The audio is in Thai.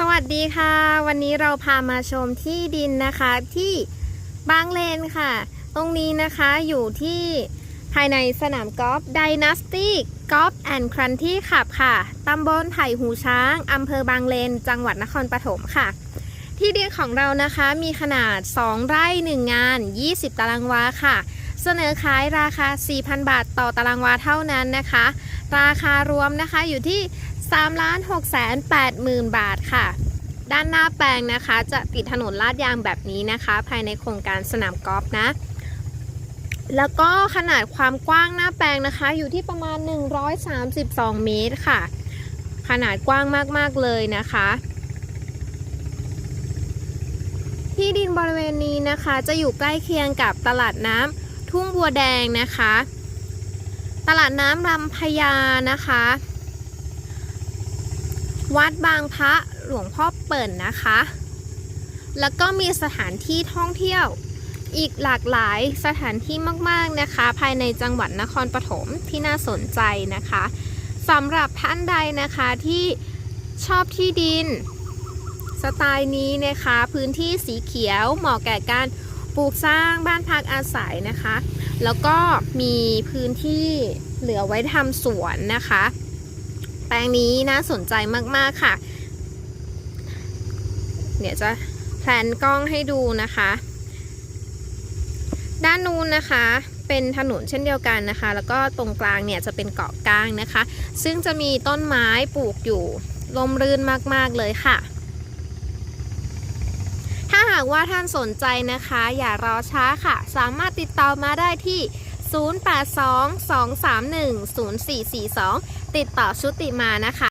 สวัสดีค่ะ วันนี้เราพามาชมที่ดินนะคะที่บางเลนค่ะ ตรงนี้นะคะอยู่ที่ภายในสนามกอล์ฟไดนาสตี้กอล์ฟแอนด์ครันที่ขับค่ะตำบลไผ่หูช้างอำเภอบางเลน จังหวัดนครปฐมค่ะ ที่ดินของเรานะคะมีขนาด 2 ไร่ 1 งาน 20 ตารางวาค่ะเสนอขายราคา 4,000 บาทต่อตารางวาเท่านั้นนะคะ ราคารวมนะคะอยู่ที่ 3 6 8 0 0 0 0บาทค่ะ ด้านหน้าแปลงนะคะจะติดถนนลาดยางแบบนี้นะคะ ภายในโครงการสนามกอล์ฟนะ แล้วก็ขนาดความกว้างหน้าแปลงนะคะ อยู่ที่ประมาณ 132 เมตรค่ะ ขนาดกว้างมากๆเลยนะคะที่ดินบริเวณนี้นะคะจะอยู่ใกล้เคียงกับตลาดน้ำทุ่งบัวแดงนะคะ ตลาดน้ำลำพญานะคะ วัดบางพระหลวงพ่อเปิ่นนะคะ แล้วก็มีสถานที่ท่องเที่ยวอีกหลากหลายสถานที่มากๆนะคะ ภายในจังหวัดนครปฐมที่น่าสนใจนะคะสำหรับท่านใดนะคะที่ชอบที่ดิน สไตล์นี้นะคะ พื้นที่สีเขียวเหมาะแก่การปลูกสร้างบ้านพักอาศัยนะคะ แล้วก็มีพื้นที่เหลือไว้ทำสวนนะคะ แปลงนี้น่าสนใจมาก ๆ ค่ะ เดี๋ยวจะแพลนกล้องให้ดูนะคะ ด้านนู้นนะคะเป็นถนนเช่นเดียวกันนะคะ แล้วก็ตรงกลางเนี่ยจะเป็นเกาะกลางนะคะ ซึ่งจะมีต้นไม้ปลูกอยู่ลมรื่นมาก ๆ เลยค่ะ ถ้าหากว่าท่านสนใจนะคะ อย่ารอช้าค่ะ สามารถติดต่อมาได้ที่ 0822310442 ติดต่อชุติมานะคะ